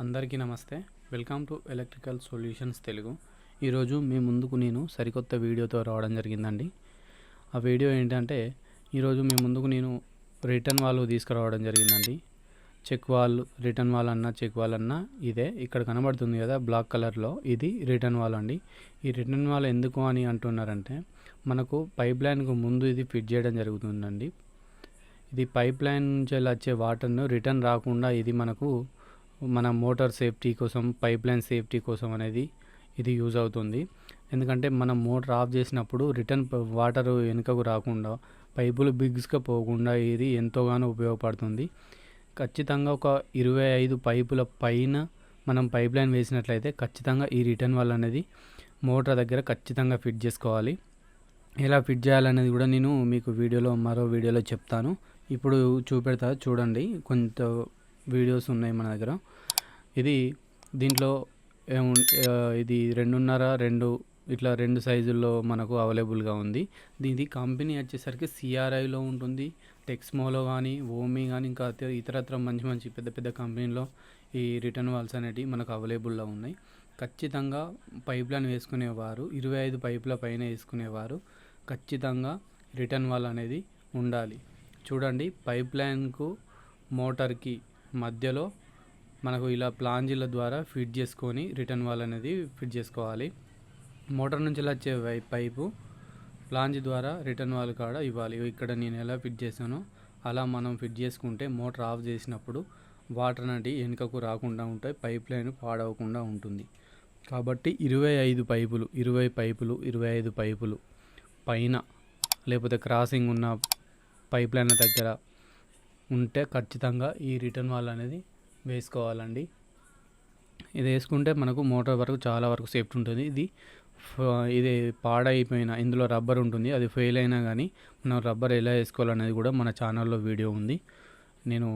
అందరికీ నమస్తే. Welcome to electrical solutions Telugu. ఈరోజు మీ ముందుకు నేను సరికొత్త వీడియోతో రావడం జరిగిందండి. ఆ వీడియో ఏంటంటే ఈరోజు మీ ముందుకు నేను రిటర్న్ వాళ్ళు తీసుకురావడం జరిగిందండి. చెక్ వాల్ రిటర్న్ వాల్ అన్నా చెక్ వాల్ అన్నా ఇదే ఇక్కడ కనబడుతుంది కదా బ్లాక్ కలర్లో. ఇది రిటర్న్ వాల్ అండి. ఈ రిటర్న్ వాల్ ఎందుకు అని అంటున్నారంటే మనకు పైప్ లైన్కు ముందు ఇది ఫిట్ చేయడం జరుగుతుందండి. ఇది పైప్ లైన్ నుంచి వచ్చే వాటర్ను రిటర్న్ రాకుండా ఇది మనకు మన మోటార్ సేఫ్టీ కోసం పైప్ లైన్ సేఫ్టీ కోసం అనేది ఇది యూజ్ అవుతుంది. ఎందుకంటే మనం మోటార్ ఆఫ్ చేసినప్పుడు రిటర్న్ వాటర్ వెనుకకు రాకుండా పైపులు బిగ్స్గా పోకుండా ఇది ఎంతోగానో ఉపయోగపడుతుంది. ఖచ్చితంగా ఒక ఇరవై ఐదు పైపుల పైన మనం పైప్ లైన్ వేసినట్లయితే ఖచ్చితంగా ఈ రిటర్న్ వల్ల అనేది మోటార్ దగ్గర ఖచ్చితంగా ఫిట్ చేసుకోవాలి. ఎలా ఫిట్ చేయాలనేది కూడా నేను మీకు వీడియోలో మరో వీడియోలో చెప్తాను. ఇప్పుడు చూపెడతా చూడండి. కొంత వీడియోస్ ఉన్నాయి మన దగ్గర. ఇది దీంట్లో ఇది రెండున్నర రెండు ఇట్లా రెండు సైజుల్లో మనకు అవైలబుల్గా ఉంది. దీని కంపెనీ వచ్చేసరికి సిఆర్ఐలో ఉంటుంది టెక్స్మోలో కానీ ఓమీ కానీ ఇంకా ఇతరత్ర మంచి మంచి పెద్ద పెద్ద కంపెనీలో ఈ రిటర్న్ వాల్స్ అనేటివి మనకు అవైలబుల్లో ఉన్నాయి. ఖచ్చితంగా పైప్ లైన్ వేసుకునేవారు ఇరవై ఐదు పైపుల పైన వేసుకునేవారు. ఖచ్చితంగా రిటర్న్ వాల్ అనేది ఉండాలి. చూడండి పైప్ లైన్కు మోటార్కి మధ్యలో మనకు ఇలా ప్లాంజీల ద్వారా ఫిట్ చేసుకొని రిటర్న్ వాల్ అనేది ఫిట్ చేసుకోవాలి. మోటార్ నుంచి వచ్చే పైపు ప్లాంజ్ ద్వారా రిటర్న్ వాల్ కాడ ఇవ్వాలి. ఇక్కడ నేను ఎలా ఫిట్ చేశానో అలా మనం ఫిట్ చేసుకుంటే మోటార్ ఆఫ్ చేసినప్పుడు వాటర్ అనేది వెనుకకు రాకుండా ఉంటాయి పైప్ లైన్ పాడవకుండా ఉంటుంది. కాబట్టి ఇరవై ఐదు పైపులు ఇరవై పైపులు ఇరవై ఐదు పైపులు పైన లేకపోతే క్రాసింగ్ ఉన్న పైప్ లైన్ దగ్గర ఉంటే ఖచ్చితంగా ఈ రిటర్న్ వాల్ అనేది వేసుకోవాలండి. ఇది వేసుకుంటే మనకు మోటార్ వరకు చాలా వరకు సేఫ్టీ ఉంటుంది. ఇది ఇది పాడైపోయిన ఇందులో రబ్బర్ ఉంటుంది. అది ఫెయిల్ అయినా కానీ మనం రబ్బర్ ఎలా వేసుకోవాలనేది కూడా మన ఛానల్లో వీడియో ఉంది. నేను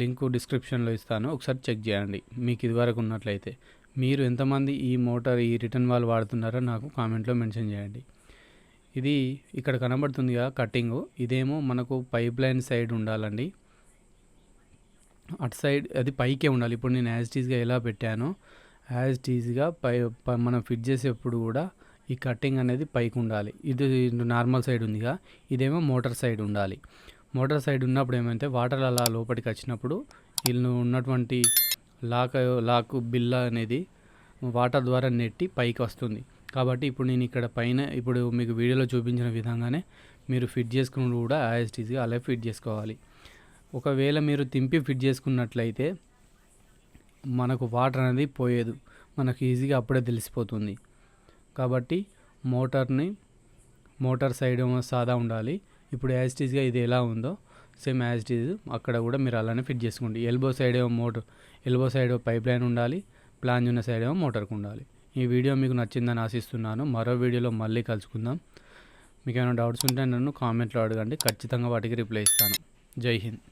లింక్ డిస్క్రిప్షన్లో ఇస్తాను. ఒకసారి చెక్ చేయండి. మీకు ఇదివరకు ఉన్నట్లయితే. మీరు ఎంతమంది ఈ మోటార్ ఈ రిటర్న్ వాల్ వాడుతున్నారో నాకు కామెంట్లో మెన్షన్ చేయండి. ఇది ఇక్కడ కనబడుతుంది కటింగ్ ఇదేమో మనకు పైప్ లైన్ సైడ్ ఉండాలండి. అటు సైడ్ అది పైకే ఉండాలి. ఇప్పుడు నేను యాజ్ టీజ్గా ఎలా పెట్టానో యాజ్ టీజ్గా పై మనం ఫిట్ చేసేప్పుడు కూడా ఈ కటింగ్ అనేది పైకి ఉండాలి. ఇది నార్మల్ సైడ్ ఉందిగా. ఇదేమో మోటార్ సైడ్ ఉండాలి. మోటార్ సైడ్ ఉన్నప్పుడు ఏమైతే వాటర్ అలా లోపలికి వచ్చినప్పుడు వీళ్ళు ఉన్నటువంటి లాక్ లాక్ బిల్ల అనేది వాటర్ ద్వారా నెట్టి పైకి వస్తుంది. కాబట్టి ఇప్పుడు నేను ఇక్కడ పైన ఇప్పుడు మీకు వీడియోలో చూపించిన విధంగానే మీరు ఫిట్ చేసుకుని కూడా యాజ్టీజ్గా అలా ఫిట్ చేసుకోవాలి. ఒకవేళ మీరు తింపి ఫిట్ చేసుకున్నట్లయితే మనకు వాటర్ అనేది పోయేదు. మనకు ఈజీగా అప్పుడే తెలిసిపోతుంది. కాబట్టి మోటార్ని మోటార్ సైడ్ సాదా ఉండాలి. ఇప్పుడు యాజ్టీజ్గా ఇది ఎలా ఉందో సేమ్ యాజ్టీజ్ అక్కడ కూడా మీరు అలానే ఫిట్ చేసుకోండి. ఎల్బో సైడ్ ఏమో motor elbow side pipe line ఉండాలి. ప్లాన్ ఉన్న సైడ్ ఏమో మోటార్కి ఉండాలి. ఈ వీడియో మీకు నచ్చిందని ఆశిస్తున్నాను. మరో వీడియోలో మళ్ళీ కలుసుకుందాం. మీకు ఏమైనా డౌట్స్ ఉంటే నన్ను కామెంట్లో అడగండి. ఖచ్చితంగా వాటికి రిప్లై ఇస్తాను. జై హింద్.